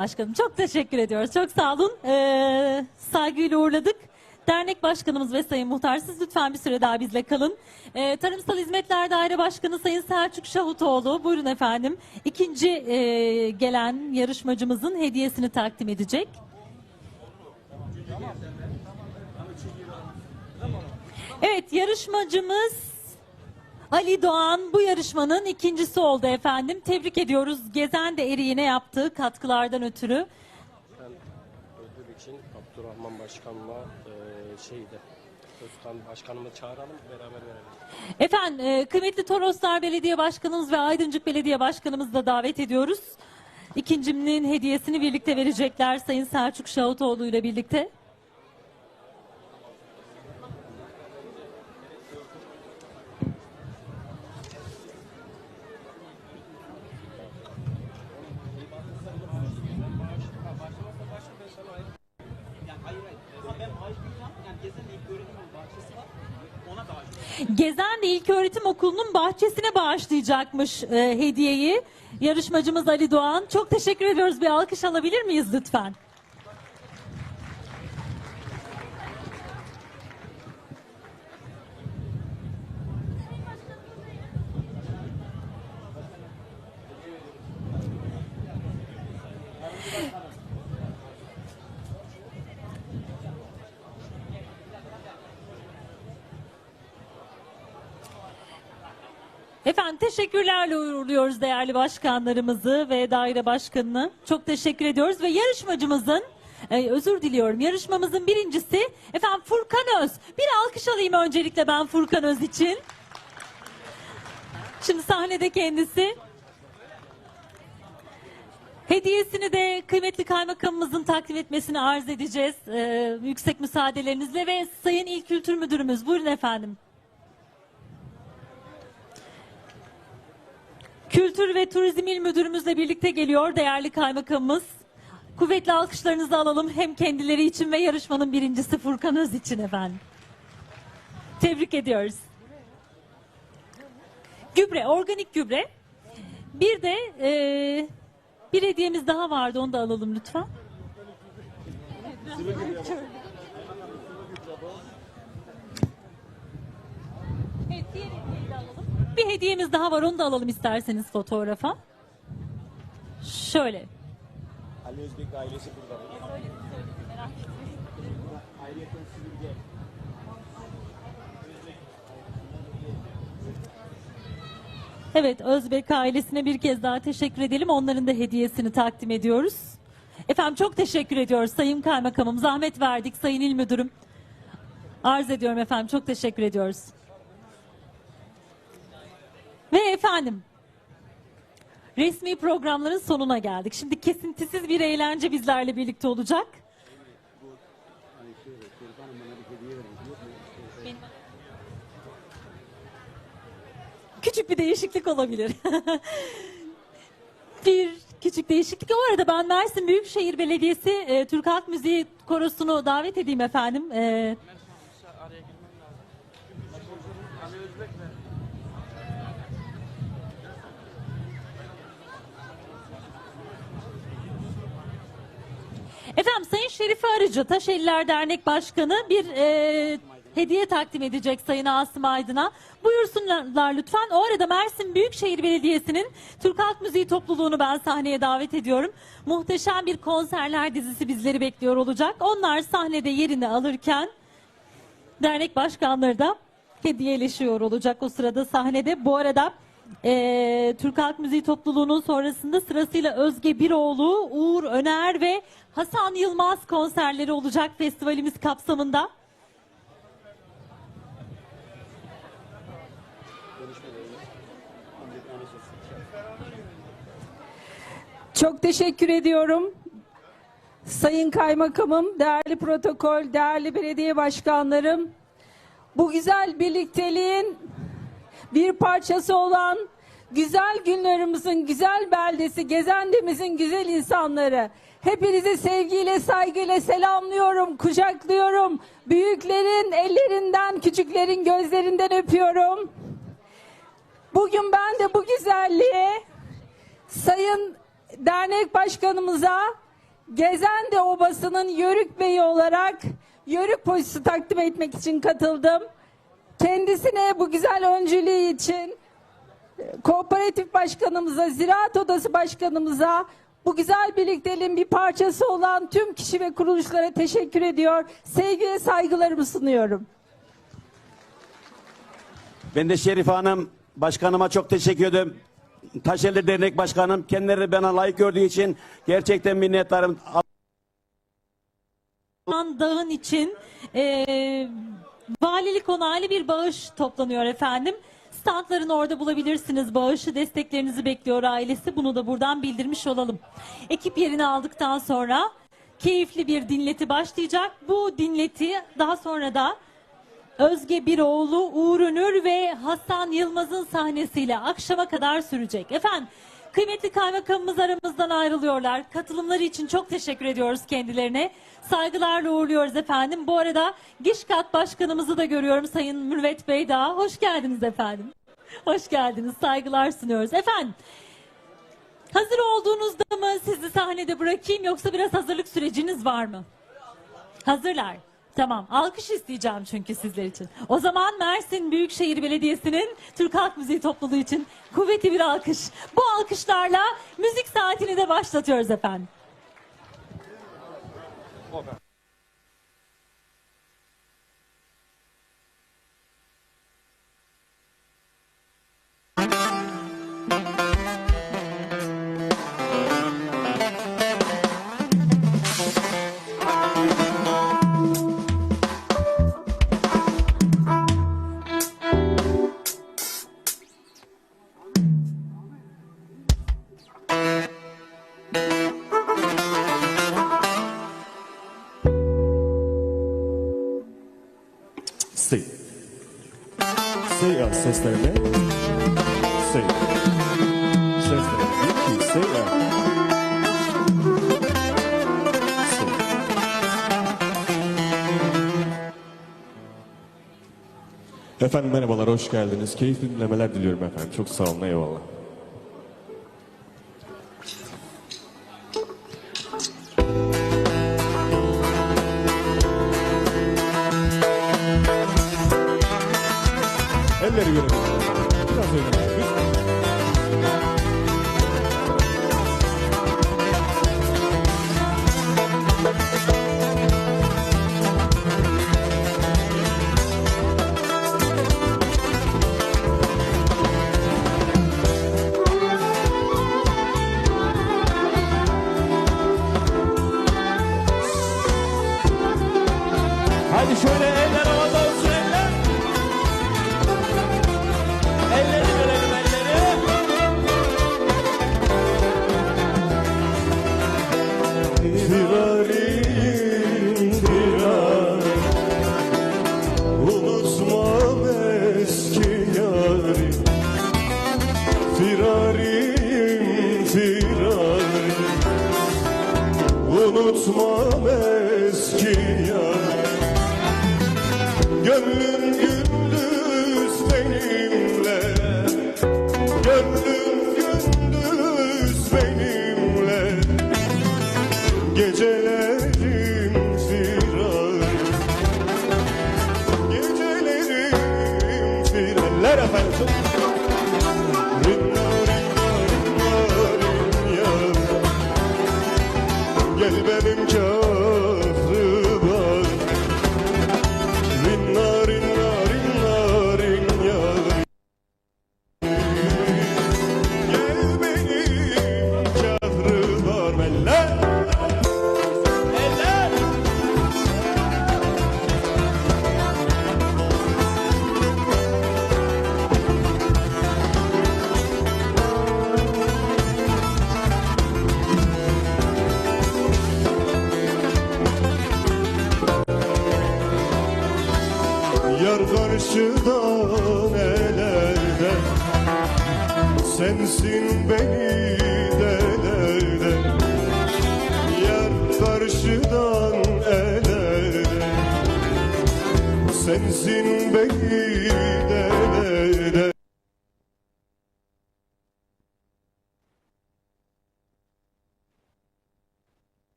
Başkanım çok teşekkür ediyoruz. Çok sağ olun. Ee, saygıyla uğurladık. Dernek Başkanımız ve Sayın Muhtar siz lütfen bir süre daha bizle kalın. Ee, Tarımsal Hizmetler Daire Başkanı Sayın Selçuk Şahutoğlu buyurun efendim. İkinci e, gelen yarışmacımızın hediyesini takdim edecek. Evet yarışmacımız Ali Doğan bu yarışmanın ikincisi oldu efendim. Tebrik ediyoruz. Gezen de eriğine yaptığı katkılardan ötürü. Ben ödül için Abdurrahman Başkan'la e, şeyde Özkan Başkanımı çağıralım beraber verelim. Efendim e, kıymetli Toroslar Belediye Başkanımız ve Aydıncık Belediye Başkanımızı da davet ediyoruz. İkincinin hediyesini birlikte verecekler Sayın Selçuk Şahutoğlu ile birlikte. Gezen de İlköğretim Okulu'nun bahçesine bağışlayacakmış e, hediyeyi. Yarışmacımız Ali Doğan. Çok teşekkür ediyoruz. Bir alkış alabilir miyiz lütfen? Efendim teşekkürlerle uğurluyoruz değerli başkanlarımızı ve daire başkanını. Çok teşekkür ediyoruz ve yarışmacımızın e, özür diliyorum. Yarışmamızın birincisi efendim Furkan Öz. Bir alkış alayım öncelikle ben Furkan Öz için. Şimdi sahnede kendisi. Hediyesini de kıymetli kaymakamımızın takdim etmesini arz edeceğiz. e, yüksek müsaadelerinizle ve Sayın İl Kültür Müdürümüz buyurun efendim. Kültür ve Turizm İl Müdürümüzle birlikte geliyor değerli kaymakamımız. Kuvvetli alkışlarınızı alalım hem kendileri için ve yarışmanın birincisi Furkan Öz için efendim. Tebrik ediyoruz. Gübre, organik gübre. Bir de eee, bir hediyemiz daha vardı onu da alalım lütfen. Evet, diğer alalım. Bir hediyemiz daha var onu da alalım isterseniz fotoğrafa. Şöyle. Ali Özbek ailesi burada. Evet Özbek ailesine bir kez daha teşekkür edelim. Onların da hediyesini takdim ediyoruz. Efendim çok teşekkür ediyoruz Sayın Kaymakamım. Zahmet verdik Sayın İl Müdürüm. Arz ediyorum efendim. Çok teşekkür ediyoruz. Ve efendim resmi programların sonuna geldik. Şimdi kesintisiz bir eğlence bizlerle birlikte olacak. Küçük bir değişiklik olabilir. bir küçük değişiklik. O arada ben Mersin Büyükşehir Belediyesi e, Türk Halk Müziği Korosu'nu davet edeyim efendim. E, Efendim Sayın Şerife Arıcı Taşeliler Dernek Başkanı bir e, hediye takdim edecek Sayın Asım Aydın'a. Buyursunlar lütfen. O arada Mersin Büyükşehir Belediyesi'nin Türk Halk Müziği topluluğunu ben sahneye davet ediyorum. Muhteşem bir konserler dizisi bizleri bekliyor olacak. Onlar sahnede yerini alırken dernek başkanları da hediyeleşiyor olacak o sırada sahnede. Bu arada eee, Türk Halk Müziği topluluğunun sonrasında sırasıyla Özge Biroğlu, Uğur Öner ve Hasan Yılmaz konserleri olacak festivalimiz kapsamında. Çok teşekkür ediyorum. Sayın Kaymakamım, değerli protokol, değerli belediye başkanlarım. Bu güzel birlikteliğin bir parçası olan güzel günlerimizin güzel beldesi, Gezendemizin güzel insanları. Hepinizi sevgiyle, saygıyla selamlıyorum, kucaklıyorum. Büyüklerin ellerinden, küçüklerin gözlerinden öpüyorum. Bugün ben de bu güzelliğe Sayın dernek başkanımıza Gezende Obası'nın Yörük Beyi olarak Yörük poşeti takdim etmek için katıldım. Kendisine bu güzel öncülüğü için e, Kooperatif Başkanımıza, Ziraat Odası Başkanımıza, bu güzel birlikteliğin bir parçası olan tüm kişi ve kuruluşlara teşekkür ediyor. Sevgi ve saygılarımı sunuyorum. Ben de Şerife Hanım başkanıma çok teşekkür ederim. Taşeli Dernek Başkanım kendileri bana layık gördüğü için gerçekten minnettarım. Dağın için eee, valilik onaylı bir bağış toplanıyor efendim. Standların orada bulabilirsiniz. Bağışı desteklerinizi bekliyor ailesi. Bunu da buradan bildirmiş olalım. Ekip yerini aldıktan sonra keyifli bir dinleti başlayacak. Bu dinleti daha sonra da Özge Biroğlu, Uğur Ünür ve Hasan Yılmaz'ın sahnesiyle akşama kadar sürecek. Efendim kıymetli kaymakamımız aramızdan ayrılıyorlar. Katılımları için çok teşekkür ediyoruz kendilerine. Saygılarla uğurluyoruz efendim. Bu arada Gişkat Başkanımızı da görüyorum Sayın Mürvet Bey daha. Hoş geldiniz efendim. Hoş geldiniz. Saygılar sunuyoruz. Efendim hazır olduğunuzda mı sizi sahnede bırakayım yoksa biraz hazırlık süreciniz var mı? Hazırlar. Tamam. Alkış isteyeceğim çünkü sizler için. O zaman Mersin Büyükşehir Belediyesi'nin Türk Halk Müziği topluluğu için kuvvetli bir alkış. Bu alkışlarla müzik saatini de başlatıyoruz efendim. Efendim merhabalar, hoş geldiniz. Keyifli dinlemeler diliyorum efendim. Çok sağ olun, eyvallah. Hadi şöyle good.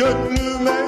Gönlüme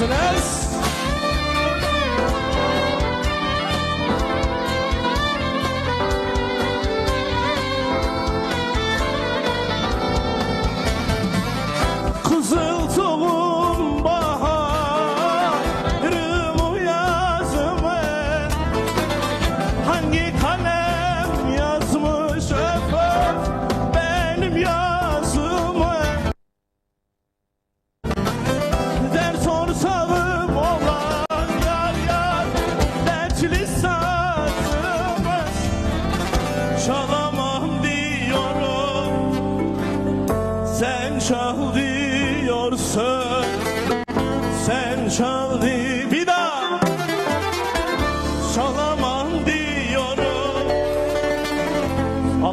harikasınız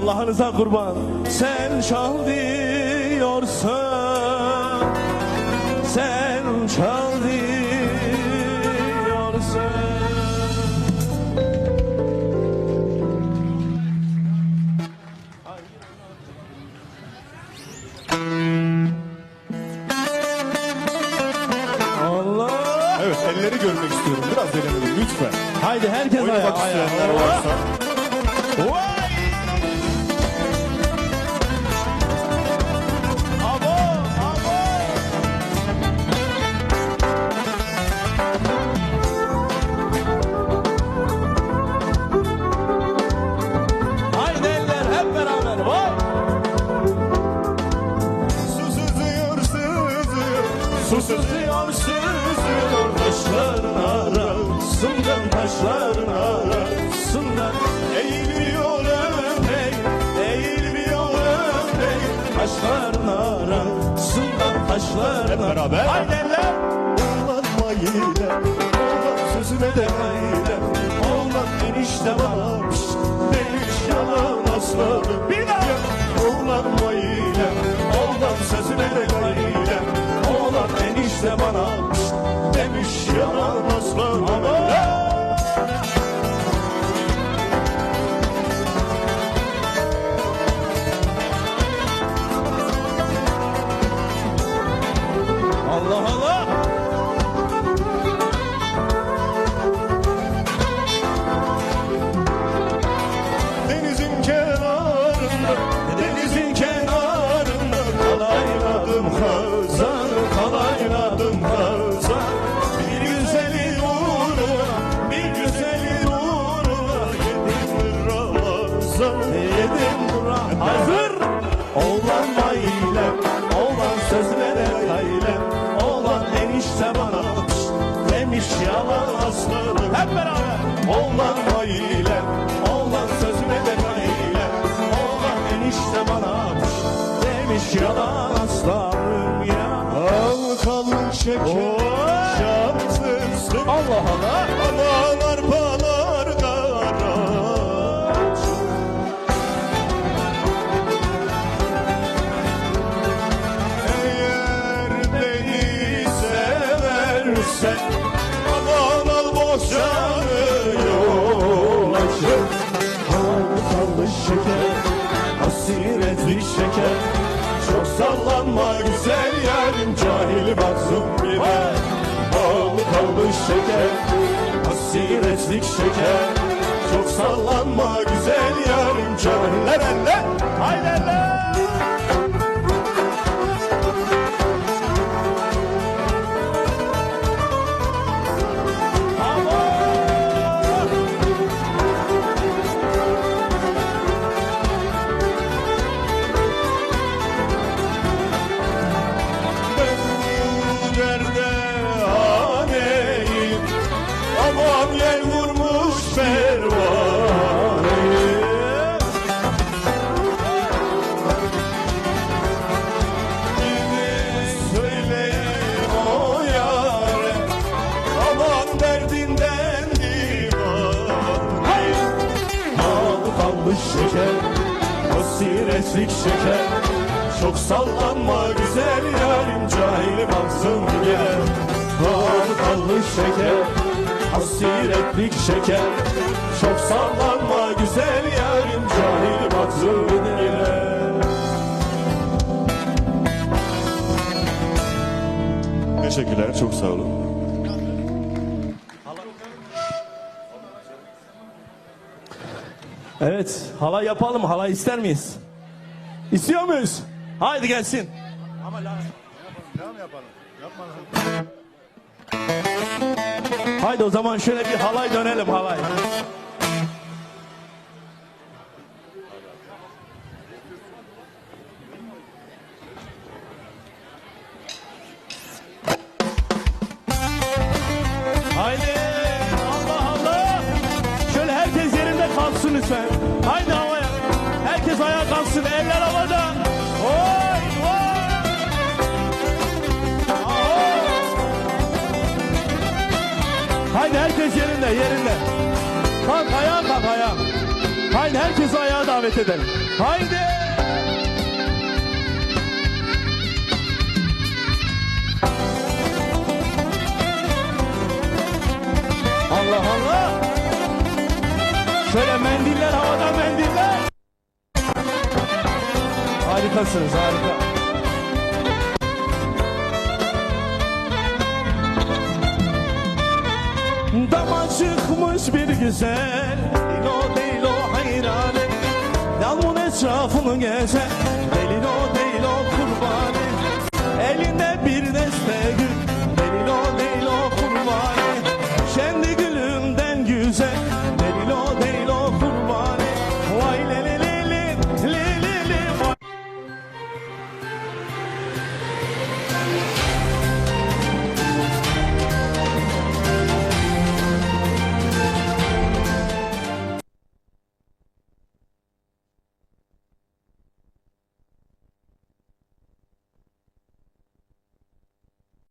Allah'ınıza kurban Sen çal diyorsun Sen çal diyorsun Allah Evet elleri görmek istiyorum. Biraz deneyelim lütfen. Haydi herkes ayağa Oynamak isteyenler varsa. Vay! 啊 şeker Hasiretlik şeker. Çok sallanma güzel yarim Cahiller elle Haydi eller! Hasiretlik şeker Çok sallanma güzel yarim Cahil baksın gider Al kalmış şeker Hasiretlik şeker Çok sallanma güzel yarim Cahil baksın gider Teşekkürler, çok sağ olun. Evet, halay yapalım. Halay ister miyiz? İstiyor muyuz? Haydi gelsin. Ama la... Haydi o zaman şöyle bir halay dönelim halay. Haydi Allah Allah. Şöyle herkes yerinde kalsın lütfen. Haydi havaya. Kalksın. Eller havada. Oy oy. Haydi herkes yerinde yerinde. Kalk ayağa kalk ayağa. Haydi herkesi ayağa davet edelim. Haydi. Allah Allah. Şöyle mendiller havada mendiller. Harikasınız harika. Dama çıkmış bir güzel. Dilo dilo hayrane. Dalmun etrafını gezer